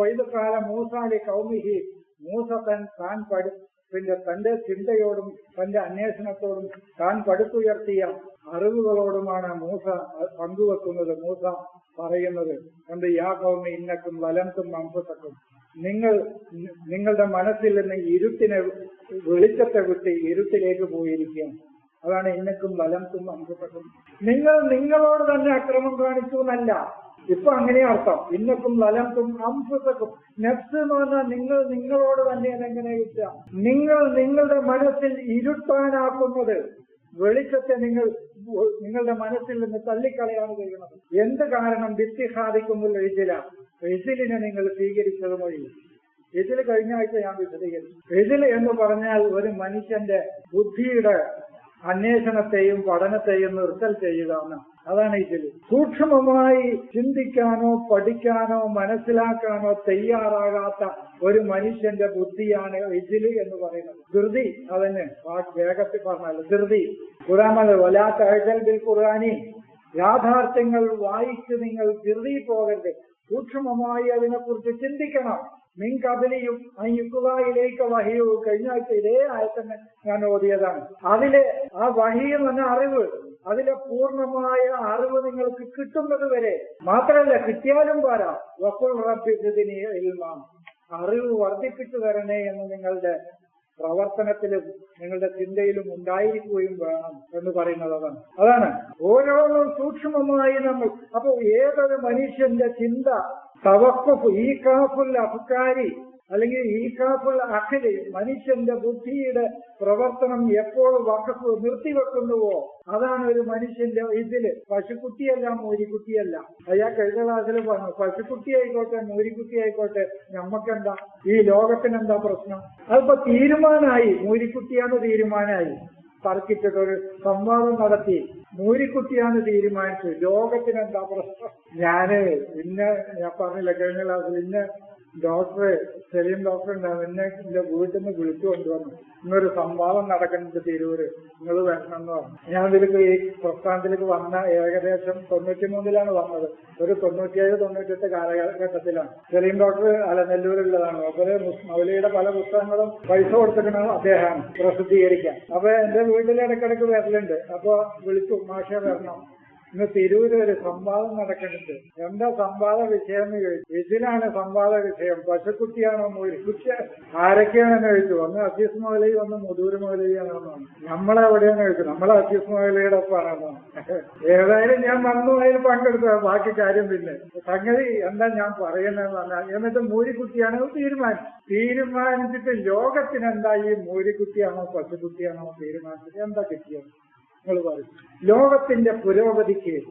വൈദക്കാല മൂസാലി കൗമിഹി മൂസ തൻ താൻ പഠി പിന്നെ തന്റെ ചിന്തയോടും തന്റെ അന്വേഷണത്തോടും താൻ പടുത്തുയർത്തിയ അറിവുകളോടുമാണ് മൂസ പങ്കുവെക്കുന്നത് മൂസ പറയുന്നത്. എന്ത് യാ കൗമി ഇന്നക്കും വലന്തും അംസത്തക്കും നിങ്ങൾ നിങ്ങളുടെ മനസ്സിൽ നിന്ന് ഇരുട്ടിനെ വെളിച്ചത്തെ വിട്ട് ഇരുട്ടിലേക്ക് പോയിരിക്കുകയാണ്. അതാണ് ഇന്നക്കും വലന്തും അംസത്തക്കും നിങ്ങൾ നിങ്ങളോട് തന്നെ അക്രമം കാണിച്ചു എന്നല്ല. ഇപ്പൊ അങ്ങനെയാ അർത്ഥം. ഇന്നക്കും ലലന്തും അംസത്തക്കും നെഫ്സ് എന്ന് പറഞ്ഞാൽ നിങ്ങൾ നിങ്ങളോട് തന്നെ എങ്ങനെ കിട്ടുക നിങ്ങൾ നിങ്ങളുടെ മനസ്സിൽ ഇരുട്ടാനാക്കുന്നത്. വെളിച്ചത്തെ നിങ്ങൾ നിങ്ങളുടെ മനസ്സിൽ നിന്ന് തള്ളിക്കളയാണ് ചെയ്യുന്നത്. എന്ത് കാരണം ഭിത്തി സാധിക്കുമ്പോൾ എഴുതില എഴുതിലിനെ നിങ്ങൾ സ്വീകരിച്ചത് വഴി എതിൽ കഴിഞ്ഞ ആഴ്ച ഞാൻ വിശദീകരിച്ചു. എതിൽ എന്ന് പറഞ്ഞാൽ ഒരു മനുഷ്യന്റെ ബുദ്ധിയുടെ അന്വേഷണത്തെയും പഠനത്തെയും നിർത്തൽ ചെയ്യുക എന്ന് അതാണ് ഇതിൽ. സൂക്ഷ്മമായി ചിന്തിക്കാനോ പഠിക്കാനോ മനസ്സിലാക്കാനോ തയ്യാറാകാത്ത ഒരു മനുഷ്യന്റെ ബുദ്ധിയാണ് ഇതിൽ എന്ന് പറയുന്നത്. ധൃതി അതന്നെ. വേഗത്തിൽ പറഞ്ഞാൽ ധൃതി. ഖുറാമത് വലാത്ത അഴൽ ബിൽ ഖുറാനി യാഥാർത്ഥ്യങ്ങൾ വായിച്ച് നിങ്ങൾ ധൃതി പോകരുത്. സൂക്ഷ്മമായി അതിനെക്കുറിച്ച് ചിന്തിക്കണം. മിൻ കബലിയും യുക്കുവായിലേക്ക് വഹിയു കഴിഞ്ഞ ആഴ്ച ഇതേ ആയത്തന്നെ ഞാൻ ഓതിയതാണ്. അതിലെ ആ വഹി എന്ന് അറിവ് അതിലെ പൂർണമായ അറിവ് നിങ്ങൾക്ക് കിട്ടുന്നത് വരെ മാത്രമല്ല കിട്ടിയാലും പോരാ. വക്കുൾ റബ്ബിദിനി അറിവ് വർദ്ധിപ്പിച്ചു തരണേ എന്ന് നിങ്ങളുടെ പ്രവർത്തനത്തിലും നിങ്ങളുടെ ചിന്തയിലും ഉണ്ടായിരിക്കുകയും വേണം എന്ന് പറയുന്നത് അതാണ്. അതാണ്. ഓരോന്നും സൂക്ഷ്മമായി നമ്മൾ. അപ്പൊ ഏതൊരു മനുഷ്യന്റെ ചിന്ത തവക്കുഫ് ഈ കാഫുൽ അഫ്കാരി അല്ലെങ്കിൽ ഈ കാഫുൽ അഖിൽ മനുഷ്യന്റെ ബുദ്ധിയുടെ പ്രവർത്തനം എപ്പോൾ വക്കഫ് നിർത്തിവെക്കുന്നുവോ അതാണ് ഒരു മനുഷ്യന്റെ ഇതിൽ. പശുക്കുട്ടിയല്ല മൂരിക്കുട്ടിയല്ല. അയാൾ കഴിഞ്ഞ ക്ലാസ്സിൽ പറഞ്ഞു പശുക്കുട്ടി ആയിക്കോട്ടെ മൂരിക്കുട്ടി ആയിക്കോട്ടെ നമ്മക്കെന്താ? ഈ ലോകത്തിനെന്താ പ്രശ്നം? അതിപ്പോ തീരുമാനമായി. മൂരിക്കുട്ടിയാണ് തീരുമാനമായി. തർക്കിച്ചിട്ട് ഒരു സംവാദം നടത്തി. മൂരിക്കുട്ടിയാണ് തീരുമാനിച്ചു ലോകത്തിനെന്താ പ്രശ്നം? ഞാൻ ഇന്ന് ഞാൻ പറഞ്ഞില്ല കഴിഞ്ഞ ക്ലാസ്സിൽ ഇന്ന് ഡോക്ടറെ സെലീം ഡോക്ടർ ഉണ്ടാവും എന്നെ എന്റെ വീട്ടിൽ നിന്ന് വിളിച്ചു കൊണ്ടുവന്നു. ഇന്നൊരു സംവാദം നടക്കുന്നുണ്ട് തിരൂര്. നിങ്ങൾ വരണം എന്ന് പറഞ്ഞു. ഞാൻ ഇതിലേക്ക് ഈ പ്രസ്ഥാനത്തിലേക്ക് വന്ന ഏകദേശം തൊണ്ണൂറ്റി മൂന്നിലാണ് വന്നത്. ഒരു തൊണ്ണൂറ്റിയേഴ് തൊണ്ണൂറ്റെട്ട് കാലഘട്ടത്തിലാണ്. സെലീം ഡോക്ടർ അല്ല അലനെല്ലൂരുള്ളതാണ് അവർ മൗലിയുടെ പല പുസ്തകങ്ങളും പൈസ കൊടുത്തിട്ടാണ് അദ്ദേഹം പ്രസിദ്ധീകരിക്കാൻ. അപ്പൊ എന്റെ വീട്ടിൽ ഇടയ്ക്കിടയ്ക്ക് വരലുണ്ട്. അപ്പൊ വിളിച്ചു മാഷെ വരണം. ഇന്ന് ഒരു സംവാദം നടക്കുന്നുണ്ട്. എന്താ സംവാദ വിഷയം എന്ന് ചോദിച്ചു. ഇതിലാണ് സംവാദ വിഷയം. പശുക്കുട്ടിയാണോ മൂരിക്കുട്ടി ആരൊക്കെയാണെന്ന് ചോദിച്ചു. ഒന്ന് അസീസ് മുതലി ഒന്ന് മുതൂര് മുതലിയാണോ നമ്മളെ എവിടെയാണ് ചോദിച്ചു. നമ്മളെ അസീസ് മുതലിയുടെ ഒപ്പാണെന്നോ ഏതായാലും ഞാൻ വന്നു അതിൽ പങ്കെടുത്തു. ബാക്കി കാര്യം പിന്നെ. സംഗതി എന്താ ഞാൻ പറയുന്നതെന്ന് പറഞ്ഞാൽ എന്നിട്ട് മൂരിക്കുട്ടിയാണ് തീരുമാനിച്ചു തീരുമാനിച്ചിട്ട് ലോകത്തിന് എന്താ ഈ മൂരിക്കുട്ടിയാണോ പശുക്കുട്ടിയാണോ തീരുമാനിച്ചിട്ട് എന്താ കിട്ടിയത്? പറയും. ലോകത്തിന്റെ പുരോഗതിക്ക്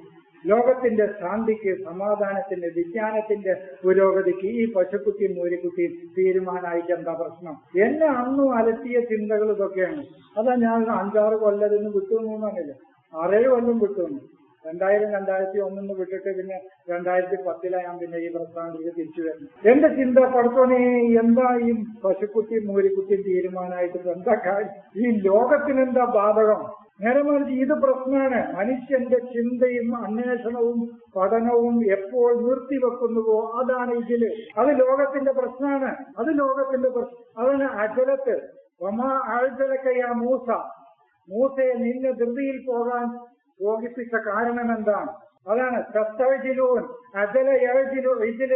ലോകത്തിന്റെ ശാന്തിക്ക് സമാധാനത്തിന്റെ വിജ്ഞാനത്തിന്റെ പുരോഗതിക്ക് ഈ പശുക്കുട്ടിയും മൂരിക്കുട്ടിയും തീരുമാനമായിട്ട് എന്താ പ്രശ്നം. എന്നെ അന്നും അലട്ടിയ ചിന്തകൾ ഇതൊക്കെയാണ്. അതാ ഞാൻ അഞ്ചാറ് കൊല്ലതെന്ന് വിട്ടു എന്നല്ല ആറേഴ് കൊല്ലം വിട്ടു രണ്ടായിരം രണ്ടായിരത്തി ഒന്നിന്ന് വിട്ടിട്ട് പിന്നെ രണ്ടായിരത്തി പത്തിലാണ് ഞാൻ പിന്നെ ഈ പ്രസ്ഥാനത്തിലേക്ക് തിരിച്ചു വരുന്നത്. എന്റെ ചിന്ത പഠിത്തോനെ എന്താ ഈ പശുക്കുട്ടിയും മൂരിക്കുട്ടിയും തീരുമാനമായിട്ട് എന്താ കാര്യം? ഈ ലോകത്തിനെന്താ ബാധകം? നേരെ മറിച്ച് ഇത് പ്രശ്നമാണ്. മനുഷ്യന്റെ ചിന്തയും അന്വേഷണവും പഠനവും എപ്പോൾ നിർത്തിവെക്കുന്നുവോ അതാണ് ഇതിൽ. അത് ലോകത്തിന്റെ പ്രശ്നമാണ്. അത് ലോകത്തിന്റെ പ്രശ്നം അതാണ് അജലത്ത്. ഒമാ ആഴ്ചലക്കയ്യ മൂസ. മൂസയെ നിന്നെ ധൃതിയിൽ പോകാൻ പോകിപ്പിച്ച കാരണം എന്താണ് അതാണ് സത്തഴിലൂൻ അജല എഴജിലു ഇതിൽ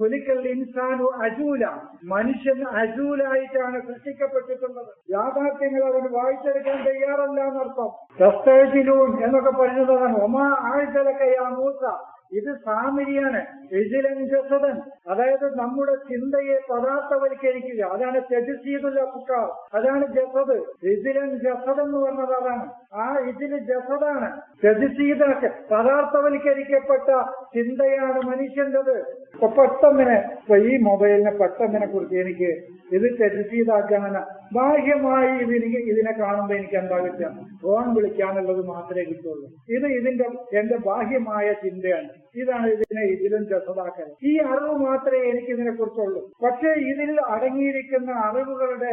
കുലിക്കൽ ഇൻസാനു അജൂല. മനുഷ്യൻ അജൂലായിട്ടാണ് സൃഷ്ടിക്കപ്പെട്ടിട്ടുള്ളത്. യാഥാർത്ഥ്യങ്ങൾ അവൻ വായിച്ചെടുക്കാൻ തയ്യാറല്ല എന്നർത്ഥം. ദസ്തേജിലൂൺ എന്നൊക്കെ പറഞ്ഞതാണ്. ഒമാ ആഴ്ചലക്കയാ മൂസ. ഇത് സാമിരിയാണ് എജിലൻ ജസദൻ. അതായത് നമ്മുടെ ചിന്തയെ പദാർത്ഥവൽക്കരിക്കുക. അതാണ് തെജസീതുൽ അഫ്കാർ. അതാണ് ജസദ്. ഇജിലൻ ജസദ് എന്ന് പറഞ്ഞത് അതാണ്. ആ ഇതിന് ജസദാണ് തെജസീദൊക്കെ പദാർത്ഥവൽക്കരിക്കപ്പെട്ട ചിന്തയാണ് മനുഷ്യന്റേത് ഇപ്പൊ പെട്ടെന്നിനെ ഇപ്പൊ ഈ മൊബൈലിനെ പെട്ടെന്നിനെ കുറിച്ച് എനിക്ക് ഇത് തെജസീതാക്കാനല്ല ബാഹ്യമായി ഇതിന് ഇതിനെ കാണുമ്പോൾ എനിക്ക് എന്താ കിട്ടുക? ഫോൺ വിളിക്കാനുള്ളത് മാത്രമേ കിട്ടുള്ളൂ. ഇത് ഇതിന്റെ എന്റെ ബാഹ്യമായ ചിന്തയാണ്. ഇതാണ് ഇതിനെ ഇതിലും ജസദാക്കൽ. ഈ അറിവ് മാത്രമേ എനിക്ക് ഇതിനെ കുറിച്ചുള്ളൂ. പക്ഷേ ഇതിൽ അടങ്ങിയിരിക്കുന്ന അറിവുകളുടെ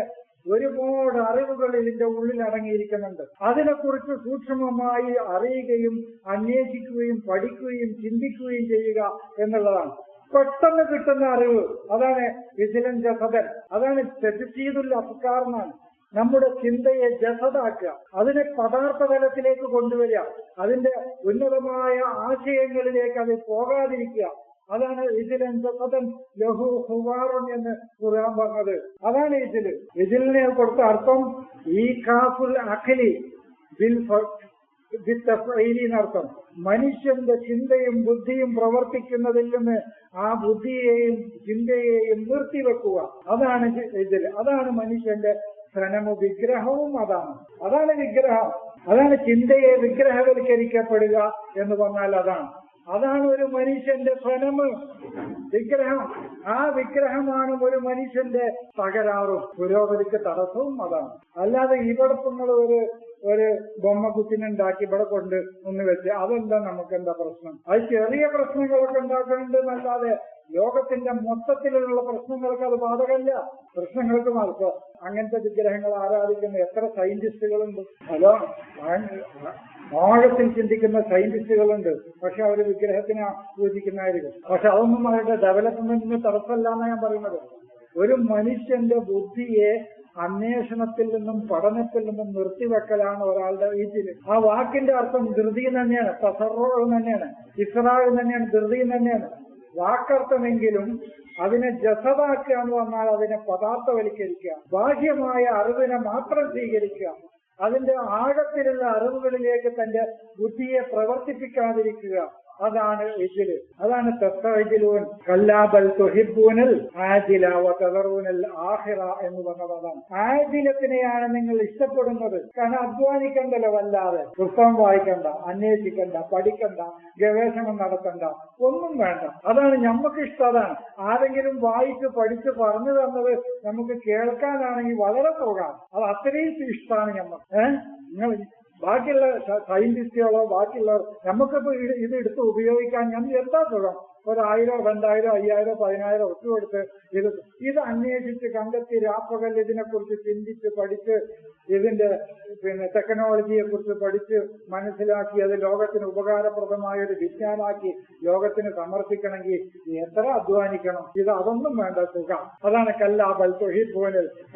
ഒരുപാട് അറിവുകൾ ഇതിന്റെ ഉള്ളിൽ അടങ്ങിയിരിക്കുന്നുണ്ട്. അതിനെക്കുറിച്ച് സൂക്ഷ്മമായി അറിയുകയും അന്വേഷിക്കുകയും പഠിക്കുകയും ചിന്തിക്കുകയും ചെയ്യുക എന്നുള്ളതാണ്. പെട്ടെന്ന് കിട്ടുന്ന അറിവ് അതാണ് വിജിലൻ ജസദൻ അതാണ് തെറ്റിച്ചീതുൽ അഫ്കാർ നമ്മുടെ ചിന്തയെ ജസദാക്കുക. അതിനെ പദാർത്ഥ തലത്തിലേക്ക് കൊണ്ടുവരിക. അതിന്റെ ഉന്നതമായ ആശയങ്ങളിലേക്ക് അത് പോകാതിരിക്കുക. അതാണ് ഇതിൽ എന്തൊക്കെ ലഹു ഹുവാറുൻ എന്ന് ഖുർആൻ പറഞ്ഞത്. അതാണ് ഇതിൽ. ഇതിലിനെ കൊടുത്ത അർത്ഥം ഈ കാഫുൽ അഖലി ബിൽ എന്നർത്ഥം. മനുഷ്യന്റെ ചിന്തയും ബുദ്ധിയും പ്രവർത്തിക്കുന്നതിൽ നിന്ന് ആ ബുദ്ധിയെയും ചിന്തയെയും നിർത്തിവെക്കുക. അതാണ് ഇതിൽ. അതാണ് മനുഷ്യന്റെ ധനമു വിഗ്രഹവും അതാണ്. അതാണ് വിഗ്രഹം. അതാണ് ചിന്തയെ വിഗ്രഹവൽക്കരിക്കപ്പെടുക എന്ന് പറഞ്ഞാൽ അതാണ്. അതാണ് ഒരു മനുഷ്യന്റെ സ്വനമ്. വിഗ്രഹം ആ വിഗ്രഹമാണ് ഒരു മനുഷ്യന്റെ തകരാറും പുരോഗതിക്ക് തടസ്സവും അതാണ്. അല്ലാതെ ഇവിടെ നിങ്ങൾ ഒരു ഒരു ബൊമ്മ കുത്തിനുണ്ടാക്കി ഇവിടെ കൊണ്ട് ഒന്ന് വെച്ച് അതെന്താ നമുക്ക് എന്താ പ്രശ്നം? അത് ചെറിയ പ്രശ്നങ്ങളൊക്കെ ഉണ്ടാക്കുന്നുണ്ട് എന്നല്ലാതെ ലോകത്തിന്റെ മൊത്തത്തിലുള്ള പ്രശ്നങ്ങൾക്ക് അത് ബാധകമല്ല. പ്രശ്നങ്ങൾക്ക് മാർക്ക് അങ്ങനത്തെ വിഗ്രഹങ്ങൾ ആരാധിക്കുന്ന എത്ര സയന്റിസ്റ്റുകളുണ്ട്? ഹലോ ആഴത്തിൽ ചിന്തിക്കുന്ന സയന്റിസ്റ്റുകളുണ്ട്. പക്ഷെ അവർ വിഗ്രഹത്തിനെ പൂജിക്കുന്നതായിരിക്കും. പക്ഷെ അതൊന്നും അവരുടെ ഡെവലപ്മെന്റിന് തടസ്സമല്ല എന്നാണ് ഞാൻ പറയുന്നത്. ഒരു മനുഷ്യന്റെ ബുദ്ധിയെ അന്വേഷണത്തിൽ നിന്നും പഠനത്തിൽ നിന്നും നിർത്തിവെക്കലാണ് ഒരാളുടെ വീട്ടിൽ ആ വാക്കിന്റെ അർത്ഥം ധൃതി തന്നെയാണ് തസറോ തന്നെയാണ് ഇസ്രാവ് തന്നെയാണ് ധൃതി തന്നെയാണ്. വാക്കർത്ഥമെങ്കിലും അതിനെ ജസതാക്കുക എന്ന് പറഞ്ഞാൽ അതിനെ പദാർത്ഥവൽക്കരിക്കുക ബാഹ്യമായ അറിവിനെ മാത്രം സ്വീകരിക്കുക അതിന്റെ ആഴത്തിലുള്ള അറിവുകളിലേക്ക് തന്റെ ബുദ്ധിയെ പ്രവർത്തിപ്പിക്കാതിരിക്കുക അതാണ് ഇതിൽ അതാണ് തെത്തജിലൂൻ കല്ലാബൽ തുഹിബൂനൽ ആജില തകറൂനൽ ആഹിറ എന്ന് പറഞ്ഞതാണ്. ആജിലത്തിനെയാണ് നിങ്ങൾ ഇഷ്ടപ്പെടുന്നത്. കാരണം അധ്വാനിക്കണ്ടല്ലോ വല്ലാതെ. പുസ്തകം വായിക്കണ്ട അന്വേഷിക്കണ്ട പഠിക്കണ്ട ഗവേഷണം നടത്തണ്ട ഒന്നും വേണ്ട. അതാണ് നമുക്ക് ഇഷ്ടം ആരെങ്കിലും വായിച്ച് പഠിച്ച് പറഞ്ഞു തന്നത് നമുക്ക് കേൾക്കാനാണെങ്കിൽ വളരെ പോകാം അത് അത്രയും ഇഷ്ടമാണ് നമ്മൾ ഏഹ് നിങ്ങൾ ബാക്കിയുള്ള സയന്റിസ്റ്റുകളോ ബാക്കിയുള്ള നമുക്കിപ്പോ ഇത് എടുത്ത് ഉപയോഗിക്കാൻ ഞാൻ എന്താ സുഖം? ഒരായിരോ രണ്ടായിരോ അയ്യായിരോ പതിനായിരോ ഒത്തു കൊടുത്ത് ഇത് ഇത് അന്വേഷിച്ച് കണ്ടെത്തി രാപ്പകൽ ഇതിനെക്കുറിച്ച് ചിന്തിച്ച് പഠിച്ച് ഇതിന്റെ പിന്നെ ടെക്നോളജിയെ കുറിച്ച് പഠിച്ച് മനസ്സിലാക്കി അത് ലോകത്തിന് ഉപകാരപ്രദമായ ഒരു വിജ്ഞാനാക്കി ലോകത്തിന് സമർപ്പിക്കണമെങ്കിൽ എത്ര അധ്വാനിക്കണം? ഇത് അതൊന്നും വേണ്ട സുഖം. അതാണ് കല്ലാബൽ തൊഴിൽ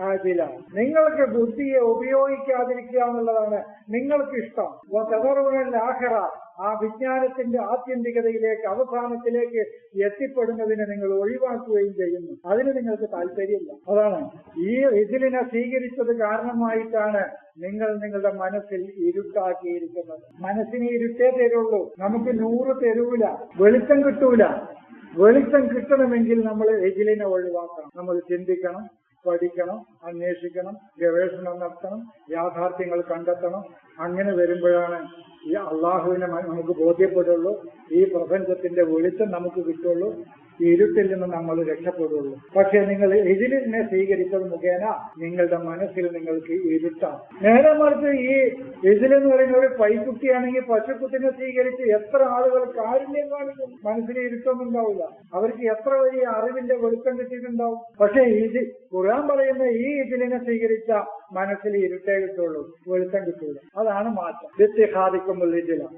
ആജില നിങ്ങൾക്ക് ബുദ്ധിയെ ഉപയോഗിക്കാതിരിക്കുക എന്നുള്ളതാണ് നിങ്ങൾക്ക് ഇഷ്ടം ആഹ്റ ആ വിജ്ഞാനത്തിന്റെ ആത്യന്തികതയിലേക്ക് അവസാനത്തിലേക്ക് എത്തിപ്പെടുന്നതിനെ നിങ്ങൾ ഒഴിവാക്കുകയും ചെയ്യുന്നു. അതിന് നിങ്ങൾക്ക് താല്പര്യമില്ല. അതാണ്. ഈ ഇതിലിനെ സ്വീകരിച്ചത് കാരണമായിട്ടാണ് നിങ്ങൾ നിങ്ങളുടെ മനസ്സിൽ ഇരുട്ടാക്കിയിരിക്കുന്നത്. മനസ്സിന് ഇരുട്ടേ തരുള്ളൂ. നമുക്ക് നൂറ് തരൂല. വെളിച്ചം കിട്ടൂല. വെളിച്ചം കിട്ടണമെങ്കിൽ നമ്മൾ എജിലിനെ ഒഴിവാക്കണം. നമ്മൾ ചിന്തിക്കണം പഠിക്കണം അന്വേഷിക്കണം ഗവേഷണം നടത്തണം യാഥാർത്ഥ്യങ്ങൾ കണ്ടെത്തണം. അങ്ങനെ വരുമ്പോഴാണ് ഈ അള്ളാഹുവിനെ നമുക്ക് ബോധ്യപ്പെടുള്ളൂ. ഈ പ്രപഞ്ചത്തിന്റെ വെളിച്ചം നമുക്ക് കിട്ടുള്ളൂ. ഇരുട്ടിൽ നിന്ന് നമ്മൾ രക്ഷപ്പെടുള്ളൂ. പക്ഷെ നിങ്ങൾ എതിലിനെ സ്വീകരിച്ചത് മുഖേന നിങ്ങളുടെ മനസ്സിൽ നിങ്ങൾക്ക് ഇരുട്ടാണ് നേരെ മറിച്ച് ഈ എതിലെന്ന് പറയുന്ന ഒരു പൈക്കുട്ടിയാണെങ്കിൽ പശുക്കുട്ടിനെ സ്വീകരിച്ച് എത്ര ആളുകൾ കാരുണ്യം കാണിക്കും? മനസ്സിൽ ഇരുട്ടൊന്നും ഉണ്ടാവില്ല. അവർക്ക് എത്ര വലിയ അറിവിന്റെ വെളിച്ചം കിട്ടിയിട്ടുണ്ടാവും? പക്ഷെ ഇത് ഖുർആൻ പറയുന്ന ഈ ഇതിലിനെ സ്വീകരിച്ച മനസ്സിൽ ഇരുട്ടേ കിട്ടുള്ളൂ വെളിച്ചം കിട്ടുള്ളൂ. അതാണ് മാറ്റം. വ്യത്യഹാദിക്കുമ്പോൾ ഇതിലാണ്